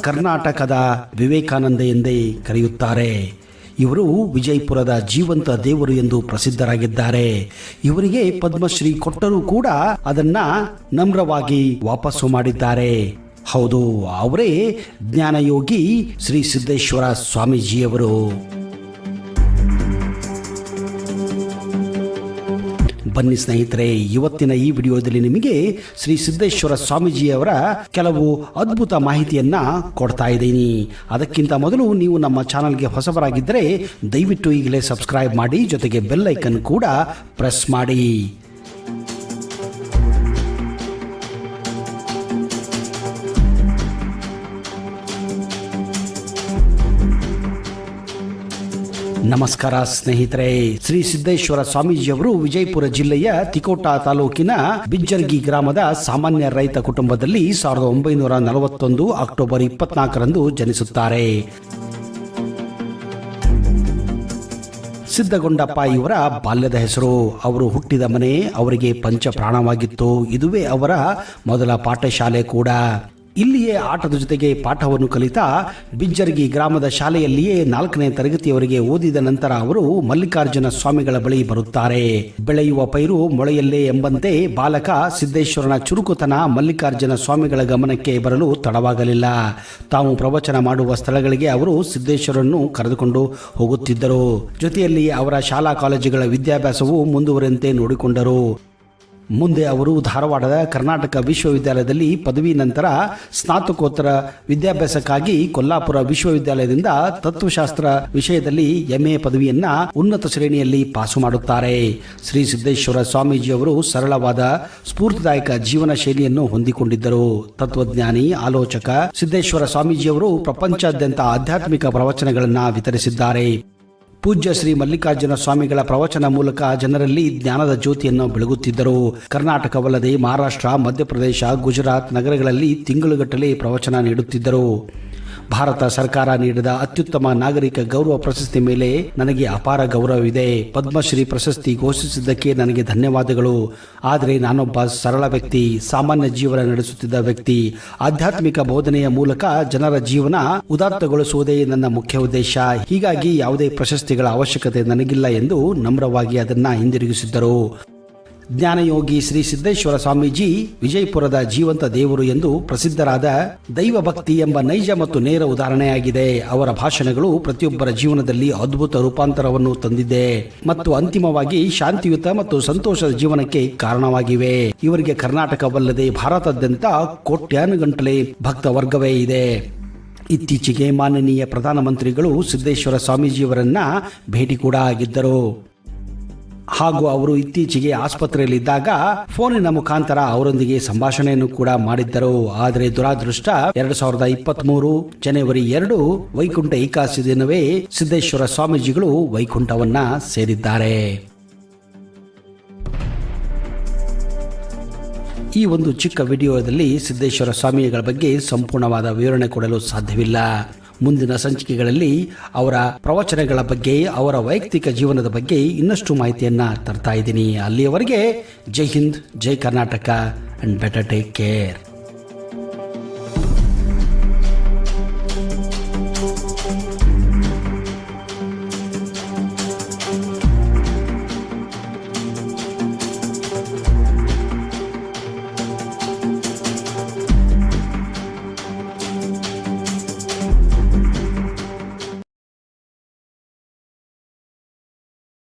ಕರ್ನಾಟಕದ ವಿವೇಕಾನಂದ ಎಂದೇ ಕರೆಯುತ್ತಾರೆ. ಇವರು ವಿಜಯಪುರದ ಜೀವಂತ ದೇವರು ಎಂದು ಪ್ರಸಿದ್ಧರಾಗಿದ್ದಾರೆ. ಇವರಿಗೆ ಪದ್ಮಶ್ರೀ ಕೊಟ್ಟರೂ ಕೂಡ ಅದನ್ನ ನಮ್ರವಾಗಿ ವಾಪಸ್ಸು ಮಾಡಿದ್ದಾರೆ. ಹೌದು, ಅವರೇ ಜ್ಞಾನಯೋಗಿ ಶ್ರೀ ಸಿದ್ದೇಶ್ವರ ಸ್ವಾಮೀಜಿಯವರು. ಬನ್ನಿ ಸ್ನೇಹಿತರೆ, ಇವತ್ತಿನ ಈ ವಿಡಿಯೋದಲ್ಲಿ ನಿಮಗೆ ಶ್ರೀ ಸಿದ್ದೇಶ್ವರ ಸ್ವಾಮೀಜಿಯವರ ಕೆಲವು ಅದ್ಭುತ ಮಾಹಿತಿಯನ್ನ ಕೊಡ್ತಾ ಇದ್ದೀನಿ. ಅದಕ್ಕಿಂತ ಮೊದಲು ನೀವು ನಮ್ಮ ಚಾನಲ್ಗೆ ಹೊಸಬರಾಗಿದ್ದರೆ ದಯವಿಟ್ಟು ಈಗಲೇ ಸಬ್ಸ್ಕ್ರೈಬ್ ಮಾಡಿ, ಜೊತೆಗೆ ಬೆಲ್ ಐಕನ್ ಕೂಡ ಪ್ರೆಸ್ ಮಾಡಿ. ನಮಸ್ಕಾರ ಸ್ನೇಹಿತರೆ, ಶ್ರೀ ಸಿದ್ದೇಶ್ವರ ಸ್ವಾಮೀಜಿಯವರು ವಿಜಯಪುರ ಜಿಲ್ಲೆಯ ತಿಕೋಟಾ ತಾಲೂಕಿನ ಬಿಜ್ಜರ್ಗಿ ಗ್ರಾಮದ ಸಾಮಾನ್ಯ ರೈತ ಕುಟುಂಬದಲ್ಲಿ ಸಾವಿರದ ಒಂಬೈನೂರ ನಲವತ್ತೊಂದು ಅಕ್ಟೋಬರ್ ಇಪ್ಪತ್ನಾಲ್ಕರಂದು ಜನಿಸುತ್ತಾರೆ. ಸಿದ್ದಗೊಂಡಪ್ಪ ಇವರ ಬಾಲ್ಯದ ಹೆಸರು, ಅವರು ಹುಟ್ಟಿದ ಮನೆ ಅವರಿಗೆ ಪಂಚ ಪ್ರಾಣವಾಗಿತ್ತು ಇದುವೇ ಅವರ ಮೊದಲ ಪಾಠಶಾಲೆ ಕೂಡ. ಇಲ್ಲಿಯೇ ಆಟದ ಜೊತೆಗೆ ಪಾಠವನ್ನು ಕಲಿತಾ ಬಿಜ್ಜರ್ಗಿ ಗ್ರಾಮದ ಶಾಲೆಯಲ್ಲಿಯೇ ನಾಲ್ಕನೇ ತರಗತಿಯವರೆಗೆ ಓದಿದ ನಂತರ ಅವರು ಮಲ್ಲಿಕಾರ್ಜುನ ಸ್ವಾಮಿಗಳ ಬಳಿ ಬರುತ್ತಾರೆ. ಬೆಳೆಯುವ ಪೈರು ಮೊಳೆಯಲ್ಲೇ ಎಂಬಂತೆ ಬಾಲಕ ಸಿದ್ದೇಶ್ವರನ ಚುರುಕುತನ ಮಲ್ಲಿಕಾರ್ಜುನ ಸ್ವಾಮಿಗಳ ಗಮನಕ್ಕೆ ಬರಲು ತಡವಾಗಲಿಲ್ಲ. ತಾವು ಪ್ರವಚನ ಮಾಡುವ ಸ್ಥಳಗಳಿಗೆ ಅವರು ಸಿದ್ದೇಶ್ವರನ್ನು ಕರೆದುಕೊಂಡು ಹೋಗುತ್ತಿದ್ದರು. ಜೊತೆಯಲ್ಲಿ ಅವರ ಶಾಲಾ ಕಾಲೇಜುಗಳ ವಿದ್ಯಾಭ್ಯಾಸವು ಮುಂದುವರೆಯಂತೆ ನೋಡಿಕೊಂಡರು. ಮುಂದೆ ಅವರು ಧಾರವಾಡದ ಕರ್ನಾಟಕ ವಿಶ್ವವಿದ್ಯಾಲಯದಲ್ಲಿ ಪದವಿ ನಂತರ ಸ್ನಾತಕೋತ್ತರ ವಿದ್ಯಾಭ್ಯಾಸಕ್ಕಾಗಿ ಕೊಲ್ಲಾಪುರ ವಿಶ್ವವಿದ್ಯಾಲಯದಿಂದ ತತ್ವಶಾಸ್ತ್ರ ವಿಷಯದಲ್ಲಿ ಎಂಎ ಪದವಿಯನ್ನ ಉನ್ನತ ಶ್ರೇಣಿಯಲ್ಲಿ ಪಾಸು ಮಾಡುತ್ತಾರೆ. ಶ್ರೀ ಸಿದ್ದೇಶ್ವರ ಸ್ವಾಮೀಜಿಯವರು ಸರಳವಾದ, ಸ್ಫೂರ್ತಿದಾಯಕ ಜೀವನ ಶೈಲಿಯನ್ನು ಹೊಂದಿಕೊಂಡಿದ್ದರು. ತತ್ವಜ್ಞಾನಿ, ಆಲೋಚಕ ಸಿದ್ದೇಶ್ವರ ಸ್ವಾಮೀಜಿಯವರು ಪ್ರಪಂಚಾದ್ಯಂತ ಆಧ್ಯಾತ್ಮಿಕ ಪ್ರವಚನಗಳನ್ನು ವಿತರಿಸಿದ್ದಾರೆ. ಪೂಜ್ಯ ಶ್ರೀ ಮಲ್ಲಿಕಾರ್ಜುನ ಸ್ವಾಮಿಗಳ ಪ್ರವಚನ ಮೂಲಕ ಜನರಲ್ಲಿ ಜ್ಞಾನದ ಜ್ಯೋತಿಯನ್ನು ಬೆಳಗುತ್ತಿದ್ದರು. ಕರ್ನಾಟಕವಲ್ಲದೆ ಮಹಾರಾಷ್ಟ್ರ, ಮಧ್ಯಪ್ರದೇಶ, ಗುಜರಾತ್ ನಗರಗಳಲ್ಲಿ ತಿಂಗಳುಗಟ್ಟಲೆ ಪ್ರವಚನ ನೀಡುತ್ತಿದ್ದರು. ಭಾರತ ಸರ್ಕಾರ ನೀಡಿದ ಅತ್ಯುತ್ತಮ ನಾಗರಿಕ ಗೌರವ ಪ್ರಶಸ್ತಿ ಮೇಲೆ ನನಗೆ ಅಪಾರ ಗೌರವವಿದೆ. ಪದ್ಮಶ್ರೀ ಪ್ರಶಸ್ತಿ ಘೋಷಿಸಿದ್ದಕ್ಕೆ ನನಗೆ ಧನ್ಯವಾದಗಳು. ಆದರೆ ನಾನೊಬ್ಬ ಸರಳ ವ್ಯಕ್ತಿ, ಸಾಮಾನ್ಯ ಜೀವನ ನಡೆಸುತ್ತಿದ್ದ ವ್ಯಕ್ತಿ. ಆಧ್ಯಾತ್ಮಿಕ ಬೋಧನೆಯ ಮೂಲಕ ಜನರ ಜೀವನ ಉದಾತ್ತಗೊಳಿಸುವುದೇ ನನ್ನ ಮುಖ್ಯ ಉದ್ದೇಶ. ಹೀಗಾಗಿ ಯಾವುದೇ ಪ್ರಶಸ್ತಿಗಳ ಅವಶ್ಯಕತೆ ನನಗಿಲ್ಲ ಎಂದು ನಮ್ರವಾಗಿ ಅದನ್ನ ಹಿಂದಿರುಗಿಸಿದ್ದರು. ಜ್ಞಾನಯೋಗಿ ಶ್ರೀ ಸಿದ್ದೇಶ್ವರ ಸ್ವಾಮೀಜಿ ವಿಜಯಪುರದ ಜೀವಂತ ದೇವರು ಎಂದು ಪ್ರಸಿದ್ಧರಾದ ದೈವ ಭಕ್ತಿ ಎಂಬ ನೈಜ ಮತ್ತು ನೇರ ಉದಾಹರಣೆಯಾಗಿದೆ. ಅವರ ಭಾಷಣಗಳು ಪ್ರತಿಯೊಬ್ಬರ ಜೀವನದಲ್ಲಿ ಅದ್ಭುತ ರೂಪಾಂತರವನ್ನು ತಂದಿದೆ ಮತ್ತು ಅಂತಿಮವಾಗಿ ಶಾಂತಿಯುತ ಮತ್ತು ಸಂತೋಷದ ಜೀವನಕ್ಕೆ ಕಾರಣವಾಗಿವೆ. ಇವರಿಗೆ ಕರ್ನಾಟಕವಲ್ಲದೆ ಭಾರತಾದ್ಯಂತ ಕೋಟ್ಯಾನುಗಂಟಲೆ ಭಕ್ತ ವರ್ಗವೇ ಇದೆ. ಇತ್ತೀಚೆಗೆ ಮಾನನೀಯ ಪ್ರಧಾನಮಂತ್ರಿಗಳು ಸಿದ್ದೇಶ್ವರ ಸ್ವಾಮೀಜಿಯವರನ್ನ ಭೇಟಿ ಕೂಡ ಆಗಿದ್ದರು. ಹಾಗೂ ಅವರು ಇತ್ತೀಚೆಗೆ ಆಸ್ಪತ್ರೆಯಲ್ಲಿದ್ದಾಗ ಫೋನಿನ ಮುಖಾಂತರ ಅವರೊಂದಿಗೆ ಸಂಭಾಷಣೆಯನ್ನು ಕೂಡ ಮಾಡಿದ್ದರು. ಆದರೆ ದುರಾದೃಷ್ಟ, ಎರಡ್ ಸಾವಿರದ ಇಪ್ಪತ್ತ್ ಮೂರು ಜನವರಿ ಎರಡು, ವೈಕುಂಠ ಏಕಾದಶಿ ದಿನವೇ ಸಿದ್ದೇಶ್ವರ ಸ್ವಾಮೀಜಿಗಳು ವೈಕುಂಠವನ್ನ ಸೇರಿದ್ದಾರೆ. ಈ ಒಂದು ಚಿಕ್ಕ ವಿಡಿಯೋದಲ್ಲಿ ಸಿದ್ದೇಶ್ವರ ಸ್ವಾಮಿಗಳ ಬಗ್ಗೆ ಸಂಪೂರ್ಣವಾದ ವಿವರಣೆ ಕೊಡಲು ಸಾಧ್ಯವಿಲ್ಲ. ಮುಂದಿನ ಸಂಚಿಕೆಗಳಲ್ಲಿ ಅವರ ಪ್ರವಚನಗಳ ಬಗ್ಗೆ, ಅವರ ವೈಯಕ್ತಿಕ ಜೀವನದ ಬಗ್ಗೆ ಇನ್ನಷ್ಟು ಮಾಹಿತಿಯನ್ನ ತರ್ತಾ ಇದ್ದೀನಿ. ಅಲ್ಲಿಯವರೆಗೆ ಜೈ ಹಿಂದ್, ಜೈ Karnataka and better take care